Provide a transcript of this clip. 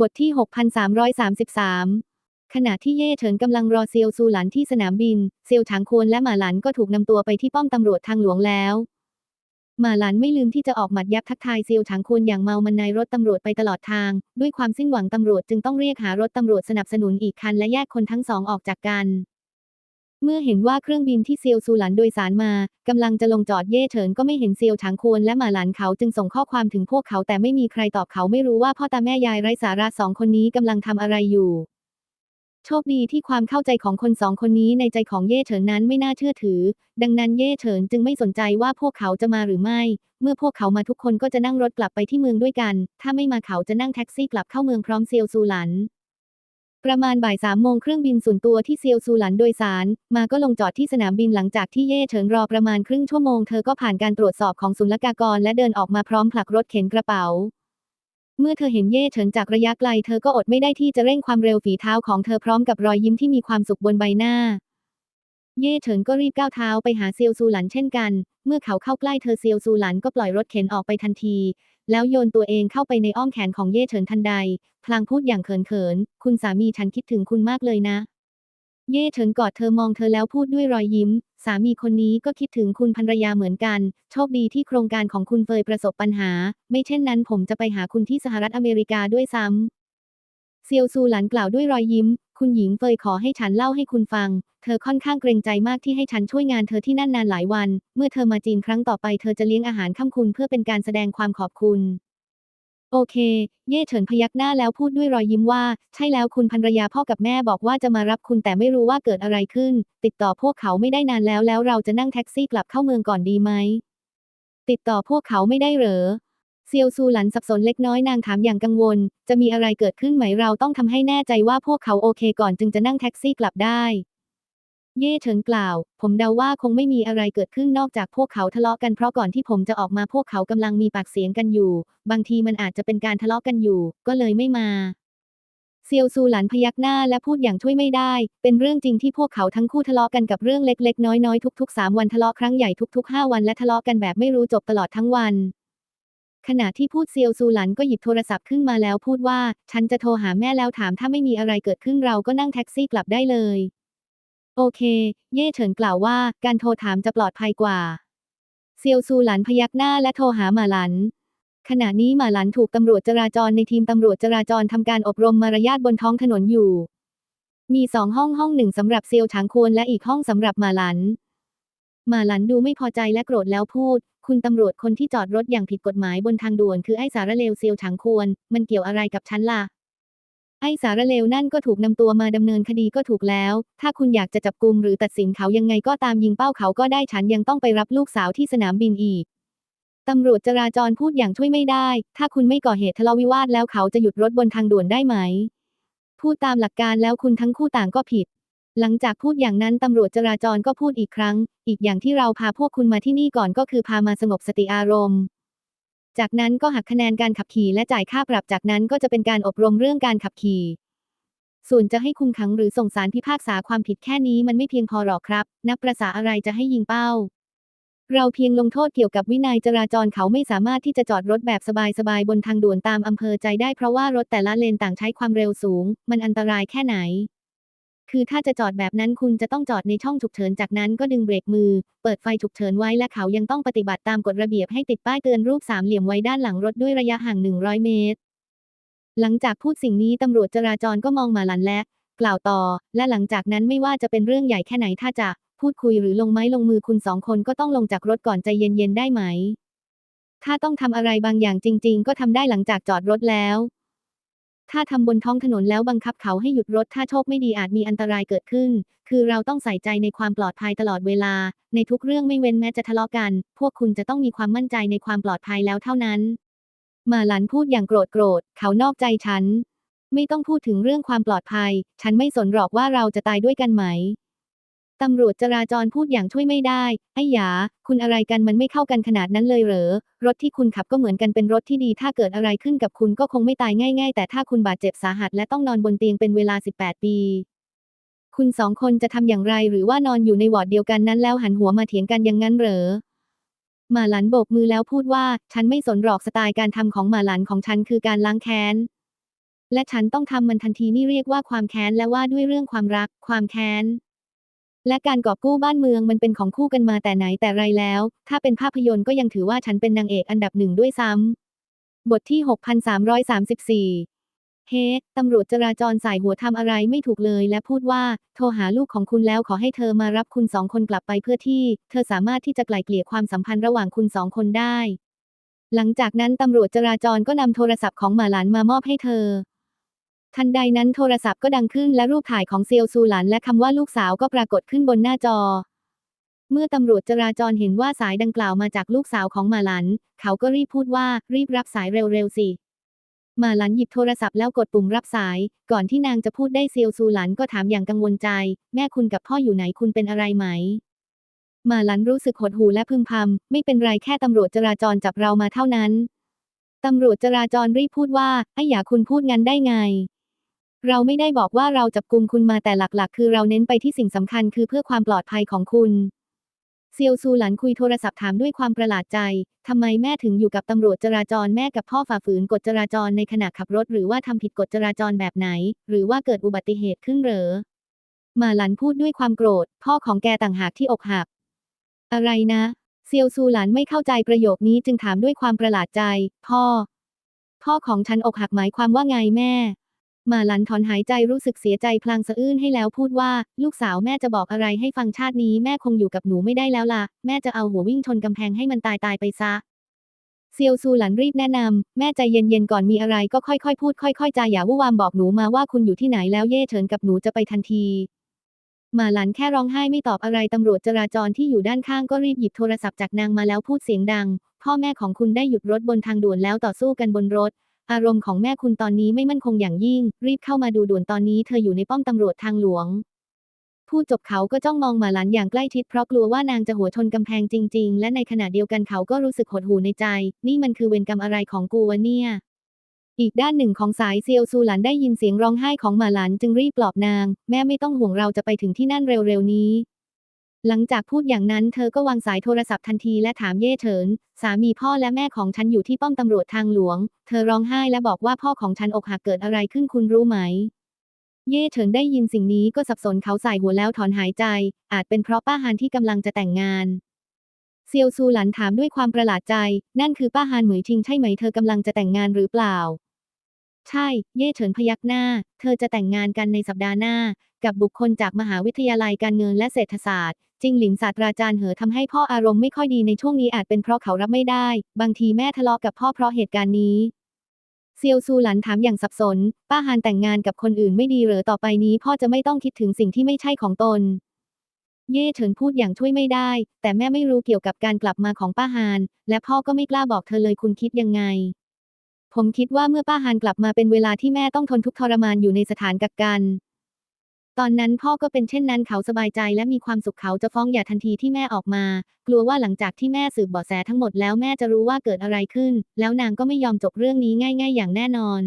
บทที่ 6333 ขณะที่เย่เฉินกำลังรอเซียวซูหลันที่สนามบิน เซียวถางควนและหมาหลันก็ถูกนำตัวไปที่ป้อมตำรวจทางหลวงแล้ว หมาหลันไม่ลืมที่จะออกหมัดยับทักทายเซียวถางควนอย่างเมามันในรถตำรวจไปตลอดทาง ด้วยความสิ้นหวังตำรวจจึงต้องเรียกหารถตำรวจสนับสนุนอีกคันและแยกคนทั้งสองออกจากกัน เมื่อเห็นว่าเครื่องบินที่เซียวซูหลันโดยสารมากำลังจะลงจอดเย่เฉินก็ไม่เห็นเซียวฉางควนและหมาหลันเขาจึงส่งข้อความถึงพวกเขาแต่ไม่มีใครตอบเขาไม่รู้ว่าพ่อตาแม่ยายไร้สาระสองคนนี้กำลังทำอะไรอยู่ โชคดีที่ความเข้าใจของคนสองคนนี้ในใจของเย่เฉินนั้นไม่น่าเชื่อถือ ดังนั้นเย่เฉินจึงไม่สนใจว่าพวกเขาจะมาหรือไม่ เมื่อพวกเขามาทุกคนก็จะนั่งรถกลับไปที่เมืองด้วยกัน ถ้าไม่มาเขาจะนั่งแท็กซี่กลับเข้าเมืองพร้อมเซียวซูหลัน ประมาณบ่ายสามโมงเครื่องบินส่วนตัวที่เซียวซูหลันโดยสาร มาก็ลงจอดที่สนามบินหลังจากที่เย่เฉินรอประมาณครึ่งชั่วโมงเธอก็ผ่านการตรวจสอบของศุลกากรและเดินออกมาพร้อมผลักรถเข็นกระเป๋า เมื่อเธอเห็นเย่เฉินจากระยะไกล เธอก็อดไม่ได้ที่จะเร่งความเร็วฝีเท้าของเธอพร้อมกับรอยยิ้มที่มีความสุขบนใบหน้า เย่เฉินก็รีบก้าวเท้าไปหาเซียวซูหลันเช่นกัน เมื่อเขาเข้าใกล้เธอเซียวซูหลันก็ปล่อยรถเข็นออกไปทันที แล้วโยนตัวเองเข้าไปในอ้อมแขนของเย่เฉินทันใด พลางพูดอย่างเขินๆ คุณสามีฉันคิดถึงคุณมากเลยนะ เย่เฉินกอดเธอมองเธอแล้วพูดด้วยรอยยิ้ม สามีคนนี้ก็คิดถึงคุณภรรยาเหมือนกัน โชคดีที่โครงการของคุณเฟยประสบปัญหา ไม่เช่นนั้นผมจะไปหาคุณที่สหรัฐอเมริกาด้วยซ้ำเซียวซูหลันกล่าวด้วยรอยยิ้ม คุณหญิงเฟยขอให้ฉันเล่าให้คุณฟัง เธอค่อนข้างเกรงใจมากที่ให้ฉันช่วยงานเธอที่นั่นนานหลายวัน เมื่อเธอมาจีนครั้งต่อไปเธอจะเลี้ยงอาหารค่ำคุณเพื่อเป็นการแสดงความขอบคุณ โอเค เย่เฉินพยักหน้าแล้วพูดด้วยรอยยิ้มว่า ใช่แล้วคุณภรรยาพ่อกับแม่บอกว่าจะมารับคุณแต่ไม่รู้ว่าเกิดอะไรขึ้น ติดต่อพวกเขาไม่ได้นานแล้วแล้วเราจะนั่งแท็กซี่กลับเข้าเมืองก่อนดีไหม ติดต่อพวกเขาไม่ได้เหรอเซียวซูหลันสับสนเล็กน้อยนางถามอย่างกังวล จะมีอะไรเกิดขึ้นไหมเราต้องทำให้แน่ใจว่าพวกเขาโอเคก่อนจึงจะนั่งแท็กซี่กลับได้ เย่เฉินกล่าว ผมเดาว่าคงไม่มีอะไรเกิดขึ้นนอกจากพวกเขาทะเลาะกันเพราะก่อนที่ผมจะออกมาพวกเขากำลังมีปากเสียงกันอยู่ บางทีมันอาจจะเป็นการทะเลาะกันอยู่ ก็เลยไม่มา เซียวซูหลันพยักหน้าและพูดอย่างช่วยไม่ได้ เป็นเรื่องจริงที่พวกเขาทั้งคู่ทะเลาะกันกับเรื่องเล็กๆ น้อยๆ ทุกๆ3วันทะเลาะครั้งใหญ่ทุกๆ5วันและทะเลาะกันแบบไม่รู้จบตลอดทั้งวันขณะที่พูดเซียวซูหลันก็หยิบโทรศัพท์ขึ้นมาแล้วพูดว่า ฉันจะโทรหาแม่แล้วถามถ้าไม่มีอะไรเกิดขึ้นเราก็นั่งแท็กซี่กลับได้เลย โอเค เย่เฉินกล่าวว่าการโทรถามจะปลอดภัยกว่า เซียวซูหลันพยักหน้าและโทรหาหมาหลัน ขณะนี้หมาหลันถูกตำรวจจราจรในทีมตำรวจจราจรทำการอบรมมารยาทบนท้องถนนอยู่ มีสองห้องห้องหนึ่งสำหรับเซียวฉางควรและอีกห้องสำหรับหมาหลันหมาหลันดูไม่พอใจและโกรธแล้วพูด คุณตำรวจคนที่จอดรถอย่างผิดกฎหมายบนทางด่วนคือไอ้สารเลวเซียวฉางควร มันเกี่ยวอะไรกับฉันล่ะ ไอ้สารเลวนั่นก็ถูกนำตัวมาดำเนินคดีก็ถูกแล้ว ถ้าคุณอยากจะจับกุมหรือตัดสินเขายังไงก็ตามยิงเป้าเขาก็ได้ฉันยังต้องไปรับลูกสาวที่สนามบินอีก ตำรวจจราจรพูดอย่างช่วยไม่ได้ ถ้าคุณไม่ก่อเหตุทะเลาะวิวาทแล้วเขาจะหยุดรถบนทางด่วนได้ไหม พูดตามหลักการแล้วคุณทั้งคู่ต่างก็ผิด หลังจากพูดอย่างนั้นตำรวจจราจรก็พูดอีกครั้ง อีกอย่างที่เราพาพวกคุณมาที่นี่ก่อนก็คือพามาสงบสติอารมณ์ จากนั้นก็หักคะแนนการขับขี่และจ่ายค่าปรับจากนั้นก็จะเป็นการอบรมเรื่องการขับขี่ ส่วนจะให้คุมขังหรือส่งสารพิพากษาความผิดแค่นี้มันไม่เพียงพอหรอกครับ นับประษาอะไรจะให้ยิงเป้า เราเพียงลงโทษเกี่ยวกับวินัยจราจรเขาไม่สามารถที่จะจอดรถแบบสบายๆบนทางด่วนตามอำเภอใจได้เพราะว่ารถแต่ละเลนต่างใช้ความเร็วสูง มันอันตรายแค่ไหน คือถ้าจะจอดแบบนั้นคุณจะต้องจอดในช่องฉุกเฉินจากนั้นก็ดึงเบรกมือ เปิดไฟฉุกเฉินไว้และเขายังต้องปฏิบัติตามกฎระเบียบให้ติดป้ายเตือนรูปสามเหลี่ยมไว้ด้านหลังรถด้วยระยะห่าง 100 เมตร หลังจากพูดสิ่งนี้ตำรวจจราจรก็มองมาหลันและกล่าวต่อ และหลังจากนั้นไม่ว่าจะเป็นเรื่องใหญ่แค่ไหนถ้าจะพูดคุยหรือลงไม้ลงมือคุณสองคนก็ต้องลงจากรถก่อนใจเย็นๆได้ไหม ถ้าต้องทำอะไรบางอย่างจริง ๆ ก็ทำได้หลังจากจอดรถแล้ว ถ้าทำบนท้องถนนแล้วบังคับเขาให้หยุดรถถ้าโชคไม่ดีอาจมีอันตรายเกิดขึ้น คือเราต้องใส่ใจในความปลอดภัยตลอดเวลา ในทุกเรื่องไม่เว้นแม้จะทะเลาะกัน พวกคุณจะต้องมีความมั่นใจในความปลอดภัยแล้วเท่านั้น มาหลันพูดอย่างโกรธโกรธ เขานอกใจฉัน ไม่ต้องพูดถึงเรื่องความปลอดภัย ฉันไม่สนหรอกว่าเราจะตายด้วยกันไหม ตำรวจจราจรพูดอย่างช่วยไม่ได้ ไอ้หยา คุณอะไรกันมันไม่เข้ากันขนาดนั้นเลยเหรอ รถที่คุณขับก็เหมือนกันเป็นรถที่ดี ถ้าเกิดอะไรขึ้นกับคุณก็คงไม่ตายง่าย ๆ แต่ถ้าคุณบาดเจ็บสาหัสและต้องนอนบนเตียงเป็นเวลา 18 ปี คุณสองคนจะทำอย่างไรหรือว่านอนอยู่ในวอร์ดเดียวกันนั้นแล้วหันหัวมาเถียงกันอย่างนั้นเหรอหมาหลันโบกมือแล้วพูดว่า ฉันไม่สนหรอกสไตล์การทำของหมาหลันของฉันคือการล้างแค้น และฉันต้องทำมันทันทีนี่เรียกว่าความแค้นและว่าด้วยเรื่องความรัก ความแค้น และการกอบกู้บ้านเมืองมันเป็นของคู่กันมาแต่ไหนแต่ไรแล้ว ถ้าเป็นภาพยนตร์ก็ยังถือว่าฉันเป็นนางเอกอันดับหนึ่งด้วยซ้ำ บทที่ 6334 เฮ้ตำรวจจราจรสายหัวทำอะไรไม่ถูกเลยและพูดว่า โทรหาลูกของคุณแล้วขอให้เธอมารับคุณสองคนกลับไปเพื่อที่ เธอสามารถที่จะไกล่เกลี่ยความสัมพันธ์ระหว่างคุณสองคนได้ หลังจากนั้นตำรวจจราจรก็นำโทรศัพท์ของหมาหลานมามอบให้เธอ ทันใดนั้นโทรศัพท์ก็ดังขึ้นและรูปถ่ายของเซียวซูหลันและคำว่าลูกสาวก็ปรากฏขึ้นบนหน้าจอ เมื่อตำรวจจราจรเห็นว่าสายดังกล่าวมาจากลูกสาวของมาหลัน เขาก็รีบพูดว่ารีบรับสายเร็วๆสิมาหลันหยิบโทรศัพท์แล้วกดปุ่มรับสาย ก่อนที่นางจะพูดได้เซียวซูหลันก็ถามอย่างกังวลใจ แม่คุณกับพ่ออยู่ไหนคุณเป็นอะไรไหม มาหลันรู้สึกหดหู่และพึมพำไม่เป็นไรแค่ตำรวจจราจรจับเรามาเท่านั้น ตำรวจจราจรรีบพูดว่าไอ้อย่าคุณพูดงั้นได้ไง เราไม่ได้บอกว่าเราจับกุมคุณมาแต่หลักๆ คือเราเน้นไปที่สิ่งสำคัญคือเพื่อความปลอดภัยของคุณ เซียวซูหลันคุยโทรศัพท์ถามด้วยความประหลาดใจ ทำไมแม่ถึงอยู่กับตำรวจจราจรแม่กับพ่อฝ่าฝืนกฎจราจรในขณะขับรถ หรือว่าทำผิดกฎจราจรแบบไหน หรือว่าเกิดอุบัติเหตุขึ้นเหรอหมาหลันพูดด้วยความโกรธ พ่อของแกต่างหากที่อกหัก อะไรนะ เซียวซูหลันไม่เข้าใจประโยคนี้จึงถามด้วยความประหลาดใจ พ่อ พ่อของฉันอกหักหมายความว่าไงแม่ มาหลันถอนหายใจรู้สึกเสียใจพลางสะอื้นให้แล้วพูดว่า ลูกสาวแม่จะบอกอะไรให้ฟังชาตินี้แม่คงอยู่กับหนูไม่ได้แล้วล่ะ แม่จะเอาหัววิ่งชนกำแพงให้มันตายตายไปซะเซียวซูหลันรีบแนะนำแม่ใจเย็นๆก่อนมีอะไรก็ค่อยๆพูดค่อยๆจาอย่าวุ่วามบอกหนูมาว่าคุณอยู่ที่ไหนแล้วเย่เฉินกับหนูจะไปทันทีมาหลันแค่ร้องไห้ไม่ตอบอะไรตำรวจจราจรที่อยู่ด้านข้างก็รีบหยิบโทรศัพท์จากนางมาแล้วพูดเสียงดัง พ่อแม่ของคุณได้หยุดรถบนทางด่วนแล้วต่อสู้กันบนรถ อารมณ์ของแม่คุณตอนนี้ไม่มั่นคงอย่างยิ่ง รีบเข้ามาดูด่วนตอนนี้เธออยู่ในป้อมตำรวจทางหลวงพูดจบเขาก็จ้องมองหมาหลันอย่างใกล้ชิดเพราะกลัวว่านางจะหัวชนกำแพงจริง ๆ และในขณะเดียวกันเขาก็รู้สึกหดหู่ในใจ นี่มันคือเวรกรรมอะไรของกูวะเนี่ย อีกด้านหนึ่งของสายเซียวซูหลันได้ยินเสียงร้องไห้ของหมาหลันจึงรีบปลอบนาง แม่ไม่ต้องห่วงเราจะไปถึงที่นั่นเร็วๆนี้ หลังจากพูดอย่างนั้นเธอก็วางสายโทรศัพท์ทันทีและถามเย่เฉิน สามีพ่อและแม่ของฉันอยู่ที่ป้อมตำรวจทางหลวง เธอร้องไห้และบอกว่าพ่อของฉันอกหักเกิดอะไรขึ้นคุณรู้ไหม เย่เฉินได้ยินสิ่งนี้ก็สับสนเขาใส่หัวแล้วถอนหายใจ อาจเป็นเพราะป้าฮานที่กำลังจะแต่งงานเซียวซูหลันถามด้วยความประหลาดใจ นั่นคือป้าฮานเหมยทิงใช่ไหมเธอกำลังจะแต่งงานหรือเปล่า ใช่ เย่เฉินพยักหน้า เธอจะแต่งงานกันในสัปดาห์หน้า กับบุคคลจากมหาวิทยาลัยการเงินและเศรษฐศาสตร์ จิงหลินศาสตราจารย์เหอทำให้พ่ออารมณ์ไม่ค่อยดีในช่วงนี้อาจเป็นเพราะเขารับไม่ได้ บางทีแม่ทะเลาะกับพ่อเพราะเหตุการณ์นี้ เซียวซูหลันถามอย่างสับสน ป้าฮานแต่งงานกับคนอื่นไม่ดีหรือต่อไปนี้ พ่อจะไม่ต้องคิดถึงสิ่งที่ไม่ใช่ของตน เย่เฉินพูดอย่างช่วยไม่ได้ แต่แม่ไม่รู้เกี่ยวกับการกลับมาของป้าฮาน และพ่อก็ไม่กล้าบอกเธอเลยคุณคิดยังไง ผมคิดว่าเมื่อป้าฮานกลับมาเป็นเวลาที่แม่ต้องทนทุกข์ทรมานอยู่ในสถานกักกัน ตอนนั้นพ่อก็เป็นเช่นนั้นเขาสบายใจและมีความสุขเขาจะฟ้องหย่าทันทีที่แม่ออกมา กลัวว่าหลังจากที่แม่สืบเบาะแสทั้งหมดแล้วแม่จะรู้ว่าเกิดอะไรขึ้น แล้วนางก็ไม่ยอมจบเรื่องนี้ง่าย ๆ อย่างแน่นอน